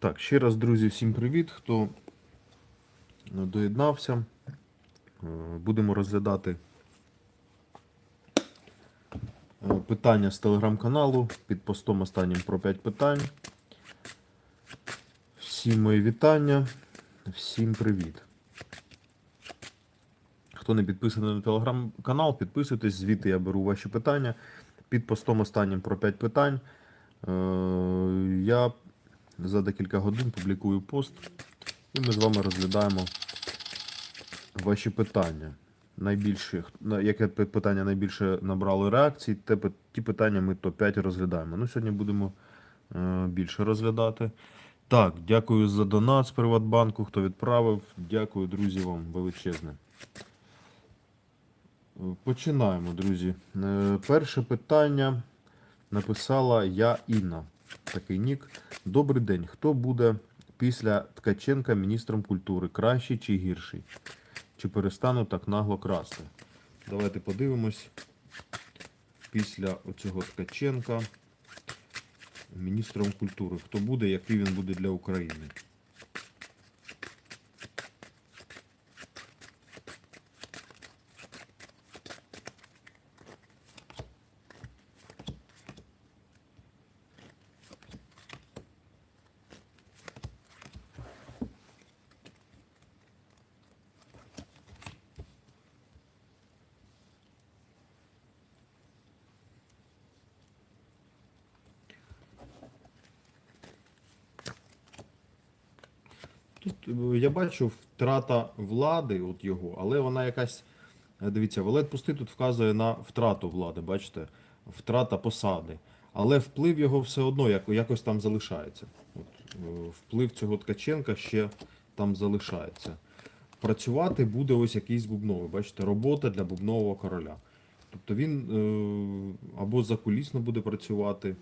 Так, ще раз, друзі, всім привіт, хто е, доєднався. Е, Будемо розглядати е, питання з телеграм-каналу під постом останнім про 5 питань. Всім мої вітання, всім привіт. Хто не підписаний на телеграм-канал, підписуйтесь, звідти я беру ваші питання. Під постом останнім про 5 питань. Я за декілька годин публікую пост, і ми з вами розглядаємо ваші питання. Найбільше, яке питання найбільше набрало реакцій, те, ті питання ми топ-5 розглядаємо. Ну, сьогодні будемо е, більше розглядати. Так, дякую за донат з Приватбанку, хто відправив. Дякую, друзі, вам величезне. Починаємо, друзі. Е, Перше питання написала я Інна. Такий нік. Добрий день. Хто буде після Ткаченка міністром культури? Кращий чи гірший? Чи перестану так нагло красти? Давайте подивимось. Після оцього Ткаченка міністром культури. Хто буде, який він буде для України? Я бачу втрата влади, от його, але вона якась. е, Дивіться, Валет Пустий тут вказує на втрату влади, бачите? Втрата посади. Але вплив його все одно як- якось там залишається. От, е, вплив цього Ткаченка ще там залишається. Працювати буде ось якийсь бубновий. Бачите, робота для бубнового короля. Тобто він е, або закулісно буде працювати.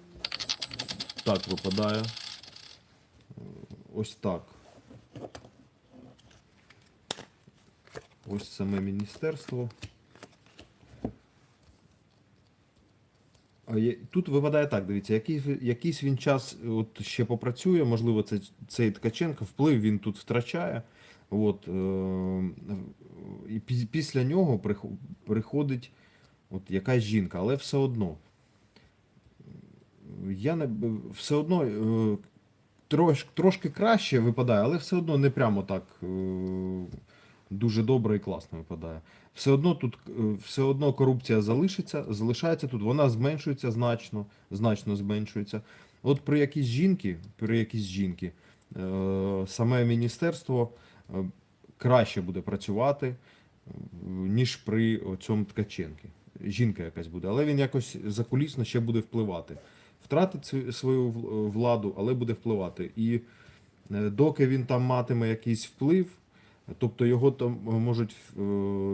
Так випадає. Е, Ось так. Ось саме міністерство. Тут випадає так, дивіться, якийсь, якийсь він час от ще попрацює, можливо, це, цей Ткаченко, вплив він тут втрачає. От, е, і після нього приходить от якась жінка, але все одно. Я не, все одно е, трош, трошки краще випадає, але все одно не прямо так е, дуже добре і класно випадає. Все одно тут е, все одно корупція залишиться, залишається тут, вона зменшується значно, значно зменшується. От при якійсь жінки, при якійсь жінки, е, саме міністерство е, краще буде працювати, ніж при цьому Ткаченки. Жінка якась буде, але він якось закулісно ще буде впливати. Втратить свою- владу, але буде впливати. І доки він там матиме якийсь вплив, тобто його там е, можуть е,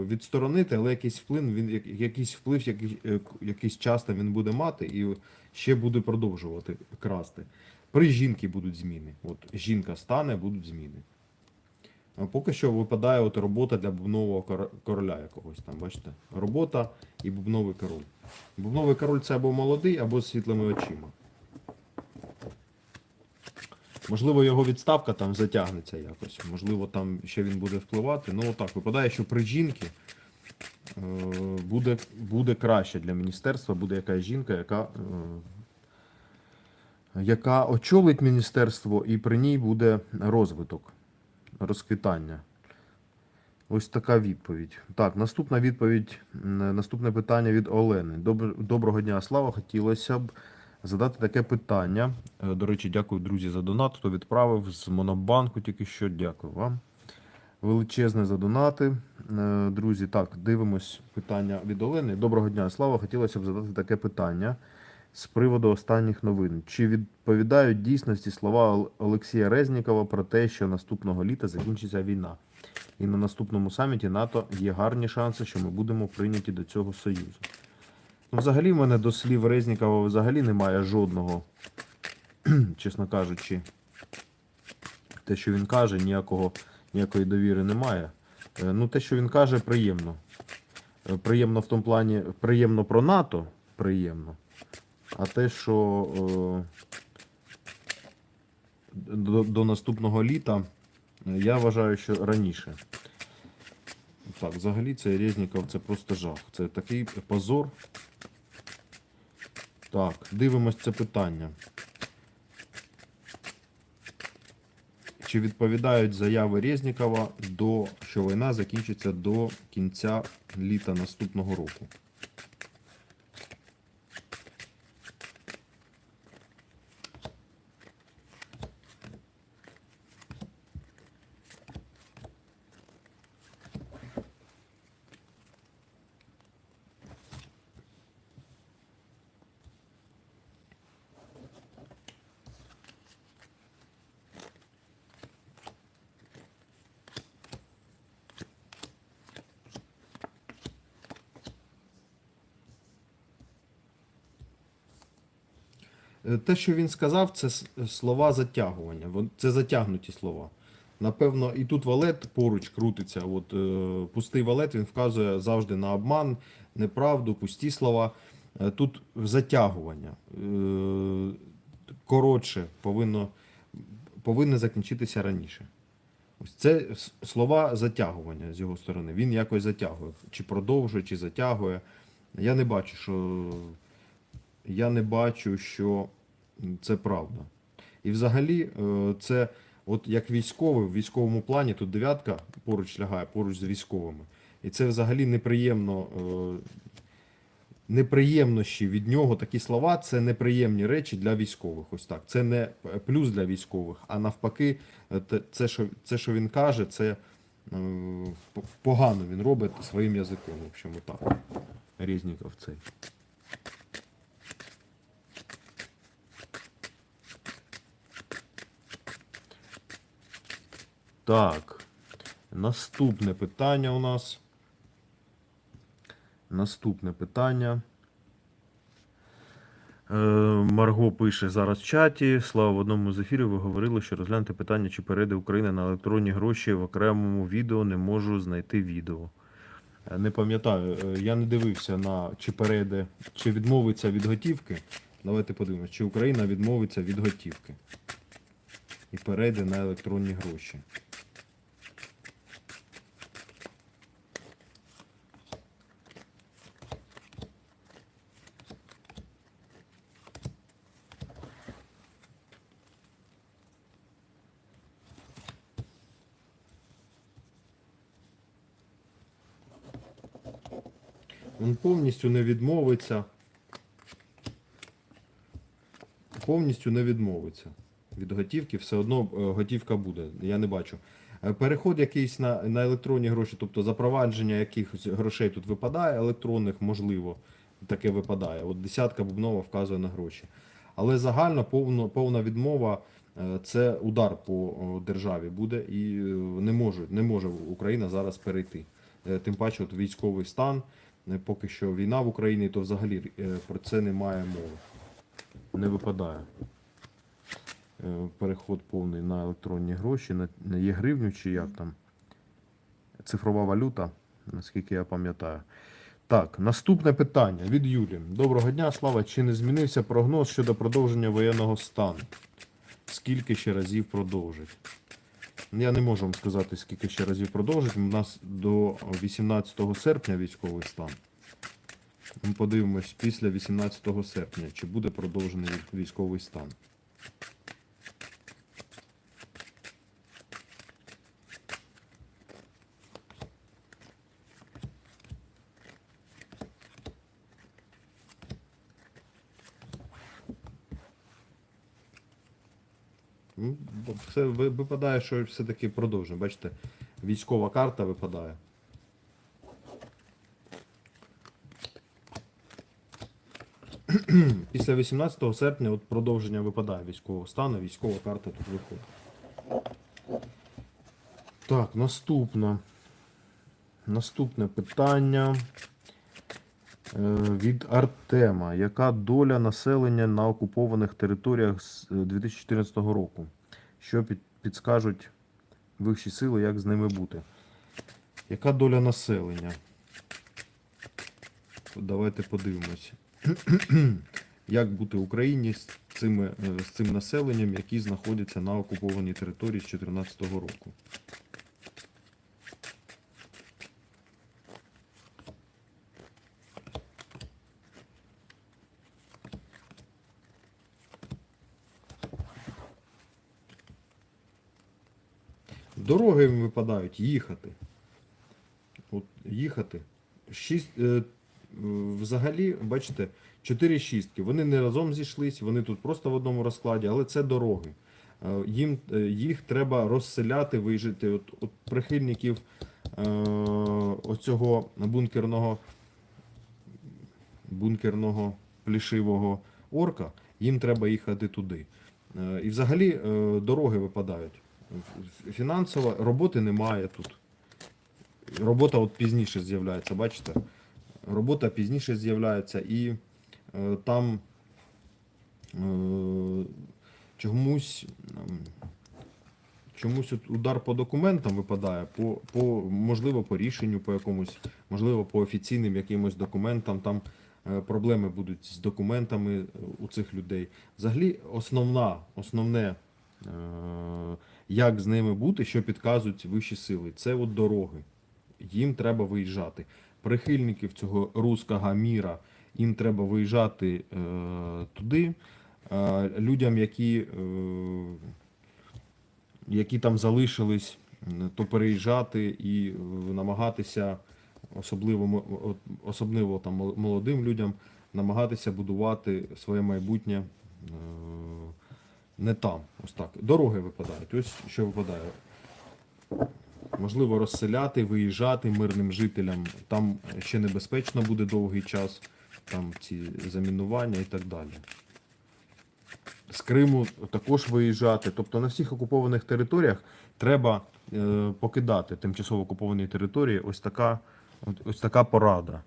відсторонити, але якийсь вплив, він якийсь вплив, який- е, якийсь час там він буде мати і ще буде продовжувати красти. При жінки будуть зміни. От жінка стане, будуть зміни. А поки що випадає от робота для бубнового короля якогось там, бачите? Робота і бубновий король. Бубновий король це або молодий, або з світлими очима. Можливо, його відставка там затягнеться якось. Можливо, там ще він буде впливати. Ну, отак, випадає, що при жінки е, буде, буде краще для міністерства, буде якась жінка, яка, е, яка очолить міністерство, і при ній буде розвиток, розквітання. Ось така відповідь. Так, наступна відповідь, наступне питання від Олени. Доброго дня, Слава. Хотілося б задати таке питання. Е, До речі, дякую, друзі, за донат. Хто відправив з Монобанку тільки що. Дякую вам. Величезне за донати. Е, Друзі, так, дивимось питання від Олени. Доброго дня, Слава. Хотілося б задати таке питання з приводу останніх новин. Чи відповідають дійсності слова Олексія Резнікова про те, що наступного літа закінчиться війна? І на наступному саміті НАТО є гарні шанси, що ми будемо прийняті до цього союзу. Взагалі, в мене до слів Резнікова взагалі немає жодного, чесно кажучи, те, що він каже, ніякого, ніякої довіри немає. Е, Ну, те, що він каже, приємно. Е, Приємно в тому плані, приємно про НАТО, приємно. А те, що, до, до наступного літа. Я вважаю, що раніше. Так, взагалі цей Резніков це просто жах. Це такий позор. Так, дивимось це питання. Чи відповідають заяви Резнікова до що війна закінчиться до кінця літа наступного року? Те, що він сказав, це слова затягування. Це затягнуті слова. Напевно, і тут валет поруч крутиться. От, е, пустий валет він вказує завжди на обман, неправду, пусті слова. Е, тут затягування. Е, коротше, повинно, повинно закінчитися раніше. Ось це слова затягування з його сторони. Він якось затягує. Чи продовжує, чи затягує. Я не бачу, що я не бачу, що це правда. І взагалі, е, це от як військовий, в військовому плані тут дев'ятка поруч лягає, поруч з військовими. І це взагалі неприємно. е, Неприємнощі від нього такі слова це неприємні речі для військових. Ось так. Це не плюс для військових, а навпаки, е, це, що, це, що він каже, це погано він робить своїм язиком. В общем, так. Резніков цей. Так. Наступне питання у нас. Наступне питання. Е, Марго пише зараз в чаті. Слава в одному з ефірів ви говорили, що розглянути питання, чи перейде Україна на електронні гроші в окремому відео. Не можу знайти відео. Е, Не пам'ятаю, е, я не дивився на чи перейде, чи відмовиться від готівки. Давайте подивимось, чи Україна відмовиться від готівки і перейде на електронні гроші. Він повністю не відмовиться. Повністю не відмовиться від готівки, все одно е, готівка буде. Я не бачу. Е, Переход якийсь на, на електронні гроші, тобто запровадження якихось грошей тут випадає, електронних, можливо, таке випадає. От десятка бубнова вказує на гроші. Але загальна повна, повна відмова е, це удар по державі буде і не може, не може Україна зараз перейти. Тим паче, от військовий стан, поки що війна в Україні, то взагалі е, про це немає мови. Не випадає. Е, Переход повний на електронні гроші, на, є гривню чи як там. Цифрова валюта, наскільки я пам'ятаю. Так, наступне питання від Юлі. Доброго дня, Слава. Чи не змінився прогноз щодо продовження воєнного стану? Скільки ще разів продовжить? Я не можу вам сказати, скільки ще разів продовжить. У нас до 18 серпня військовий стан. Ми подивимось після 18 серпня, чи буде продовжений військовий стан. Ну, Це випадає, що все-таки продовжує. Бачите, військова карта випадає. Після 18 серпня от продовження випадає військового стану, військова карта тут виходить. Так, наступне. Наступне питання е, від Артема. Яка доля населення на окупованих територіях з е, 2014 року? Що під, підскажуть вищі сили, як з ними бути? Яка доля населення? Давайте подивимось. Як бути в Україні з цими, е, з цим населенням, які знаходяться на окупованій території з 2014 року. Дороги їм випадають їхати. От їхати. Шість, е, взагалі, бачите, чотири шістки. Вони не разом зійшлись, вони тут просто в одному розкладі, але це дороги. Е, Їм, е, їх треба розселяти, виїжджати. От, от прихильників е, оцього бункерного, бункерного плішивого орка, їм треба їхати туди. Е, І взагалі е, дороги випадають. Фінансово роботи немає тут. Робота от пізніше з'являється, бачите? Робота пізніше з'являється і е, там е, чомусь, ем, чомусь удар по документам випадає, по, по, можливо, по рішенню по якомусь, можливо, по офіційним якимось документам. Там е, проблеми будуть з документами е, у цих людей. Взагалі, основна, основне, е, як з ними бути, що підказують вищі сили, це от дороги їм треба виїжджати. Прихильників цього руського міра, їм треба виїжджати е, туди. Е, людям, які, е, які там залишились, то переїжджати і е, намагатися, особливо, особливо там молодим людям, намагатися будувати своє майбутнє е, не там. Ось так. Дороги випадають. Ось що випадає. Можливо, розселяти, виїжджати мирним жителям. Там ще небезпечно буде довгий час, там ці замінування і так далі. З Криму також виїжджати. Тобто на всіх окупованих територіях треба е, покидати тимчасово окуповані території. Ось така, ось така порада.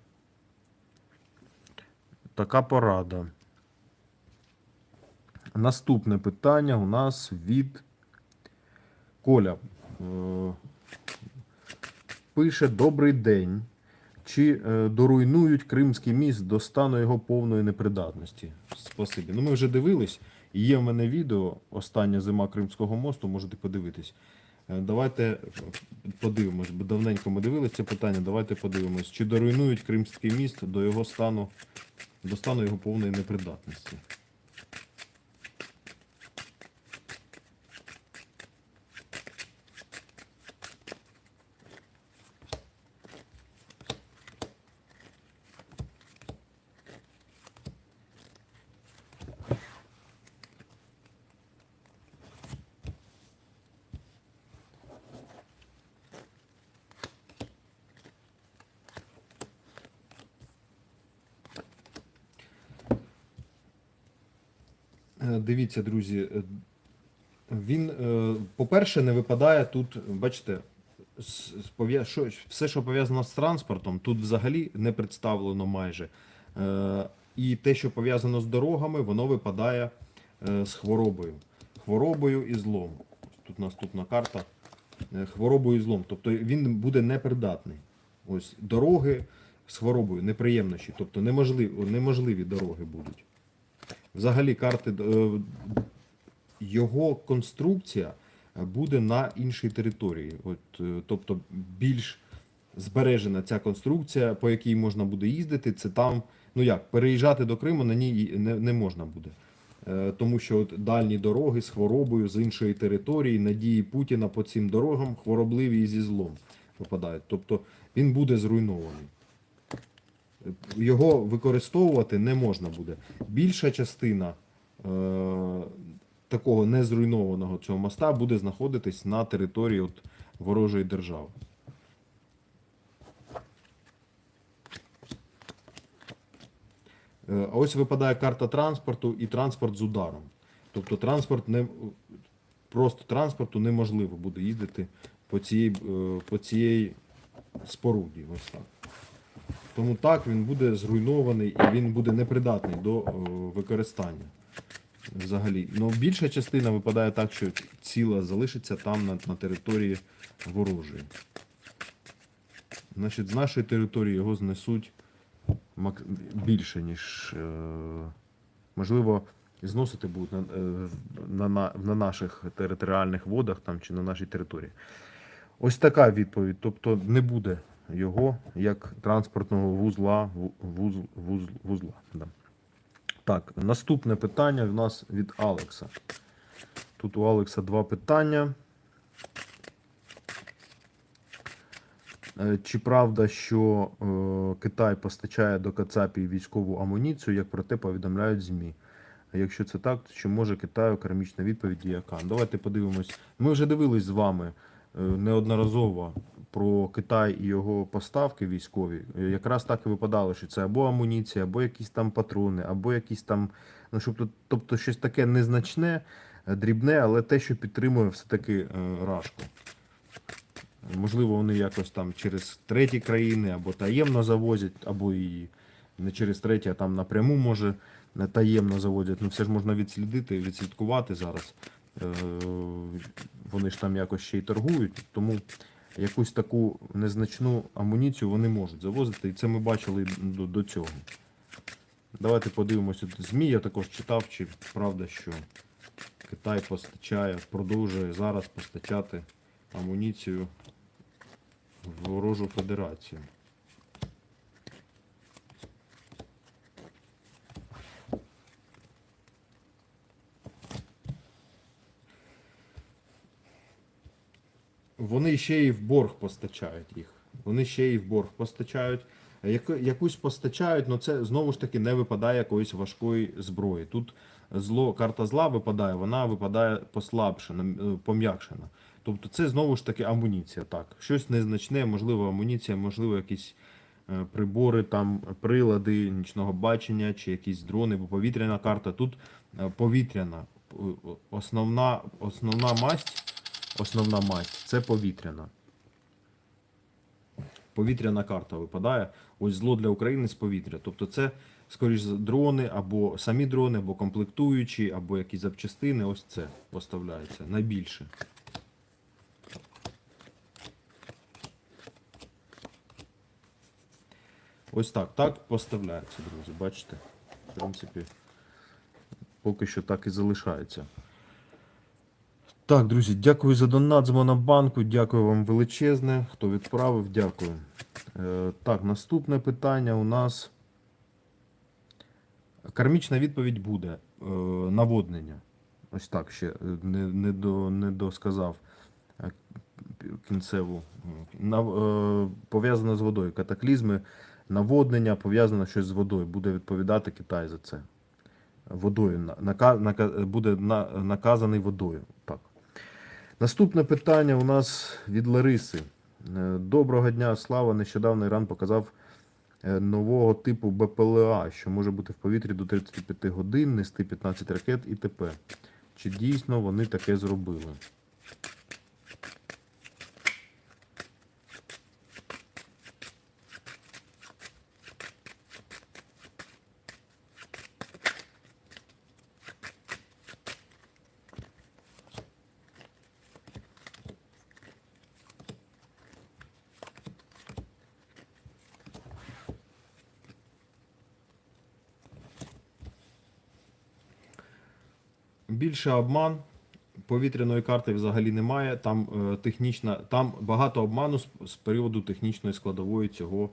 Така порада. Наступне питання у нас від Коля. Е, пише Добрий день. Чи е, доруйнують Кримський міст до стану його повної непридатності? Спасибі. Ну, ми вже дивились. Є в мене відео Остання зима Кримського мосту, можете подивитись. Е, Давайте подивимось, бо давненько ми дивились це питання. Давайте подивимось, чи доруйнують Кримський міст до його стану, до стану його повної непридатності. Е, Дивіться, друзі, е, він, е, по-перше, не випадає тут, бачите, все, що пов'язано з транспортом, тут взагалі не представлено майже. Е, І те, що пов'язано з дорогами, воно випадає з хворобою. Хворобою і злом. Тут наступна карта. Хворобою і злом. Тобто він буде непридатний. Ось дороги з хворобою, неприємнощі. Тобто неможливі, неможливі дороги будуть. Взагалі, карти е, його конструкція буде на іншій території. От, е, тобто більш збережена ця конструкція, по якій можна буде їздити. Це там, ну як, переїжджати до Криму на ній не, не можна буде. Е, Тому що от дальні дороги з хворобою з іншої території, надії Путіна по цим дорогам хворобливі і зі злом випадають. Тобто він буде зруйнований його використовувати не можна буде. Більша частина е, такого незруйнованого цього моста буде знаходитись на території от ворожої держави. Е, А ось випадає карта транспорту і транспорт з ударом. Тобто транспорт не просто транспорту неможливо буде їздити по цій, по цій споруді. Ось так. Тому так він буде зруйнований і він буде непридатний до е, використання. Взагалі. Ну, більша частина випадає так, що ціла залишиться там на, на території ворожої. Значить, з нашої території його знесуть більше, ніж. Е, можливо, зносити будуть на, е, на, на, на наших територіальних водах там, чи на нашій території. Ось така відповідь. Тобто не буде його як транспортного вузла. Вуз, вуз, вузла да. Так, наступне питання в нас від Алекса. Тут у Алекса два питання. Е, Чи правда, що е, Китай постачає до Кацапії військову амуніцію, як про те повідомляють ЗМІ? Якщо це так, то чи може Китаю керамічна відповідь яка? Давайте подивимось. Ми вже дивились з вами е, неодноразово про Китай і його поставки військові. Е, Якраз так і випадало, що це або амуніція, або якісь там патрони, або якісь там, ну щоб тобто щось таке незначне, е, дрібне, але те, що підтримує все-таки е, рашку. Можливо, вони якось там через треті країни або таємно завозять, або і не через треті, а там напряму може таємно завозять. Ну все ж можна відслідити, відслідкувати зараз. Вони ж там якось ще й торгують, тому якусь таку незначну амуніцію вони можуть завозити. І це ми бачили до, до цього. Давайте подивимося. ЗМІ я також читав, чи правда, що Китай постачає, продовжує зараз постачати амуніцію в ворожу федерацію. Вони ще й в борг постачають їх. Вони ще й в борг постачають. Яку, якусь постачають, але це знову ж таки не випадає якоїсь важкої зброї. Тут зло, карта зла випадає, вона випадає послабшена, е, пом'якшена. Тобто це знову ж таки амуніція. Так, щось незначне, можливо, амуніція, можливо, якісь е, прибори, там прилади нічного бачення, чи якісь дрони, бо повітряна карта. Тут е, повітряна. Основна, основна масть, основна масть це повітряна. Повітряна карта випадає. Ось зло для України з повітря. Тобто це, скоріш дрони, або самі дрони, або комплектуючі, або якісь запчастини. Ось це поставляється найбільше. Ось так. Так поставляється, друзі. Бачите? В принципі, поки що так і залишається. Так, друзі, дякую за донат з Монобанку. Дякую вам величезне. Хто відправив, дякую. Е, так, наступне питання у нас. Кармічна відповідь буде. Е, наводнення. Ось так ще е, не, не, до, не досказав кінцеву. Пов'язано з водою. Катаклізми, наводнення, пов'язано щось з водою. Буде відповідати Китай за це. Водою. нака- нака- буде на, наказаний водою. Так. Наступне питання у нас від Лариси. Е, Доброго дня, Слава. Нещодавно Іран показав е, нового типу БПЛА, що може бути в повітрі до 35 годин, нести 15 ракет і т.п. Чи дійсно вони таке зробили? Більше обман. Повітряної карти взагалі немає. Там е, технічна, там багато обману з, з періоду технічної складової цього.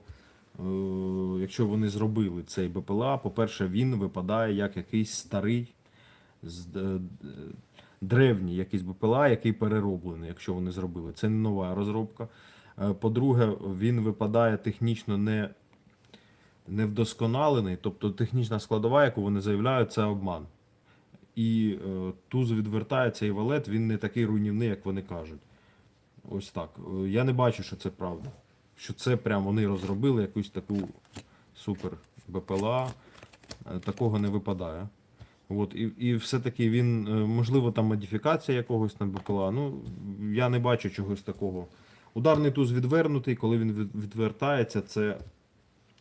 Е, якщо вони зробили цей БПЛА, по-перше, він випадає як якийсь старий, з, е, древній якийсь БПЛА, який перероблений, якщо вони зробили. Це не нова розробка. Е, по-друге, він випадає технічно не, не вдосконалений, тобто технічна складова, яку вони заявляють, це обман і е, туз відвертається і валет, він не такий руйнівний, як вони кажуть. Ось так. Е, Я не бачу, що це правда. Що це прям вони розробили якусь таку супер БПЛА. Е, Такого не випадає. От, і, і все-таки він, можливо, там модифікація якогось на БПЛА. Ну, я не бачу чогось такого. Ударний туз відвернутий, коли він відвертається, це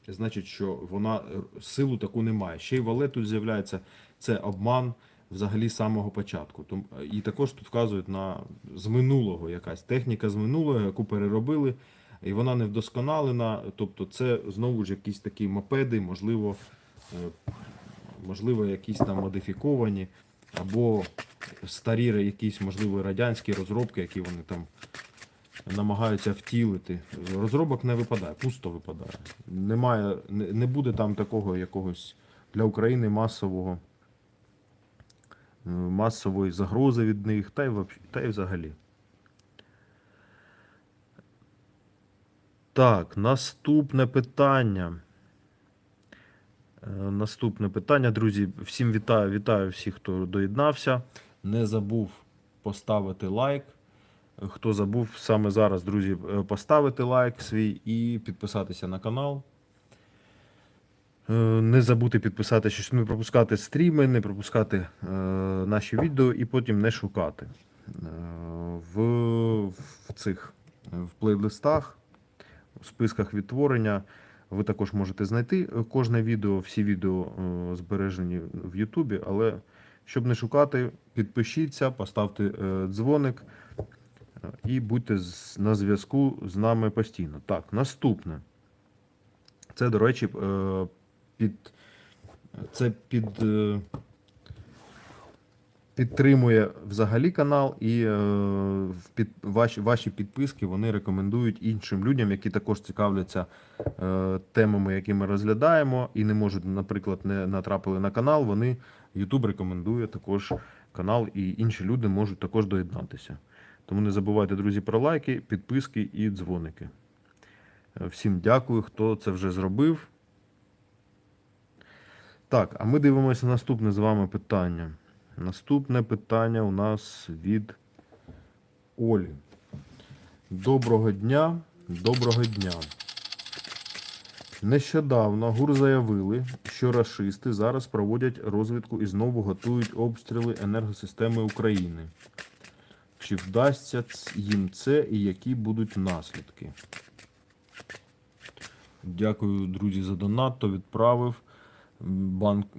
значить, що вона силу таку не має. Ще й валет тут з'являється, це обман взагалі з самого початку. І також тут вказують на з минулого якась техніка з минулого, яку переробили, і вона не вдосконалена. Тобто це знову ж якісь такі мопеди, можливо, е, можливо, якісь там модифіковані, або старі якісь, можливо, радянські розробки, які вони там намагаються втілити. Розробок не випадає, пусто випадає. Немає, не, буде там такого якогось для України масового, масової загрози від них, та й, та й взагалі. Так, наступне питання. Е, Наступне питання, друзі. Всім вітаю, вітаю всіх, хто доєднався. Не забув поставити лайк. Хто забув саме зараз, друзі, е, поставити лайк свій і підписатися на канал. Е, Не забути підписатися, щоб не пропускати стріми, не пропускати е, наші відео і потім не шукати. Е, в, в цих е, в плейлистах, в списках відтворення ви також можете знайти е, кожне відео, всі відео е, збережені в Ютубі, але щоб не шукати, підпишіться, поставте е, дзвоник і будьте з- на зв'язку з нами постійно. Так, наступне. Це, до речі, е, під, це під, е, підтримує взагалі канал, і е, під, ваші, ваші підписки вони рекомендують іншим людям, які також цікавляться е, темами, які ми розглядаємо, і не можуть, наприклад, не натрапили на канал. Вони YouTube рекомендує також канал, і інші люди можуть також доєднатися. Тому не забувайте, друзі, про лайки, підписки і дзвоники. Е, Всім дякую, хто це вже зробив. Так, а ми дивимося наступне з вами питання. Наступне питання у нас від Олі. Доброго дня, доброго дня. Нещодавно ГУР заявили, що рашисти зараз проводять розвідку і знову готують обстріли енергосистеми України. Чи вдасться їм це і які будуть наслідки? Дякую, друзі, за донат. То відправив. Банк, е,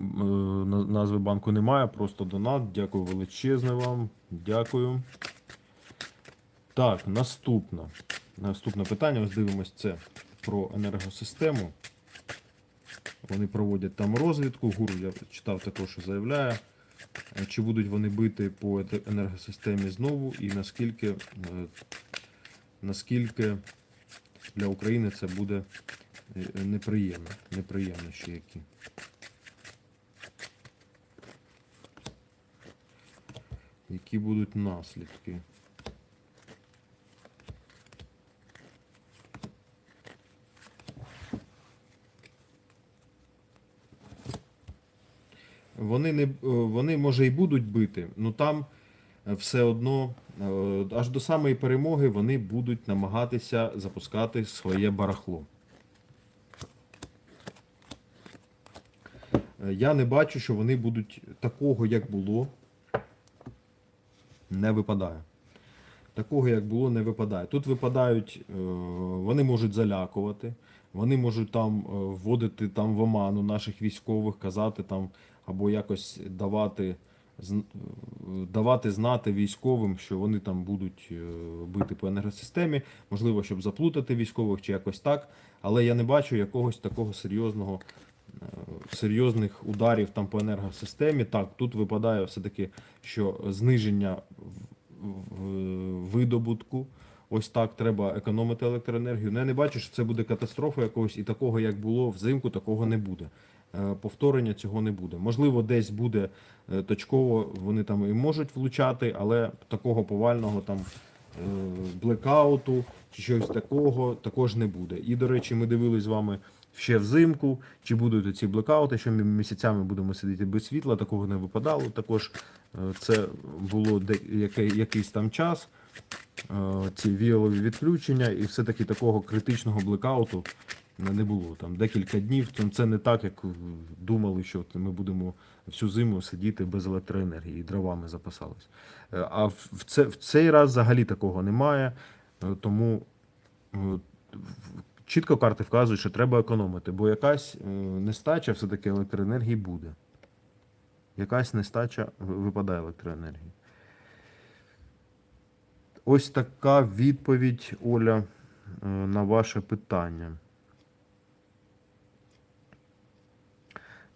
назви банку немає, просто донат. Дякую величезне вам. Дякую. Так, наступне. Наступне питання. Ось дивимось це про енергосистему. Вони проводять там розвідку. ГУР я читав також, що заявляє. Е, Чи будуть вони бити по енергосистемі знову, і наскільки, е, наскільки для України це буде неприємно. Неприємно ще які. Які будуть наслідки? Вони не е, вони може і будуть бити, але там е, все одно е, аж до самої перемоги вони будуть намагатися запускати своє барахло. Я не бачу, що вони будуть такого, як було, не випадає. Такого, як було, не випадає. Тут випадають, е, вони можуть залякувати, вони можуть там е, вводити там в оману наших військових, казати там, або якось давати, е, давати знати військовим, що вони там будуть бити по енергосистемі, можливо, щоб заплутати військових чи якось так. Але я не бачу якогось такого серйозного серйозних ударів там по енергосистемі. Так, тут випадає все-таки, що зниження видобутку. Ось так треба економити електроенергію. Ну, я не бачу, що це буде катастрофа якогось, і такого, як було взимку, такого не буде. Е, Повторення цього не буде. Можливо, десь буде е, точково, вони там і можуть влучати, але такого повального там е, блекауту чи щось такого також не буде. І, до речі, ми дивились з вами ще взимку, чи будуть ці блекаути, що ми місяцями будемо сидіти без світла, такого не випадало. Також е, це було якийсь там час, е, ці віялові відключення, і все-таки такого критичного блекауту не було. Там декілька днів. Це не так, як думали, що ми будемо всю зиму сидіти без електроенергії дровами запасались. Е, А в, це, в цей раз взагалі такого немає. Тому чітко карти вказують, що треба економити, бо якась е, нестача все-таки електроенергії буде. Якась нестача випадає електроенергії. Ось така відповідь, Оля, е, на ваше питання.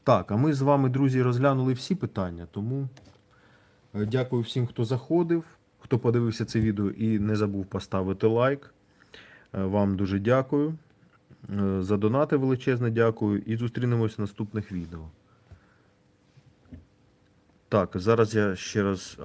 Так, а ми з вами, друзі, розглянули всі питання, тому е, дякую всім, хто заходив, хто подивився це відео і не забув поставити лайк. Е, Вам дуже дякую. Е, За донати величезне дякую і зустрінемось в наступних відео. Так, зараз я ще раз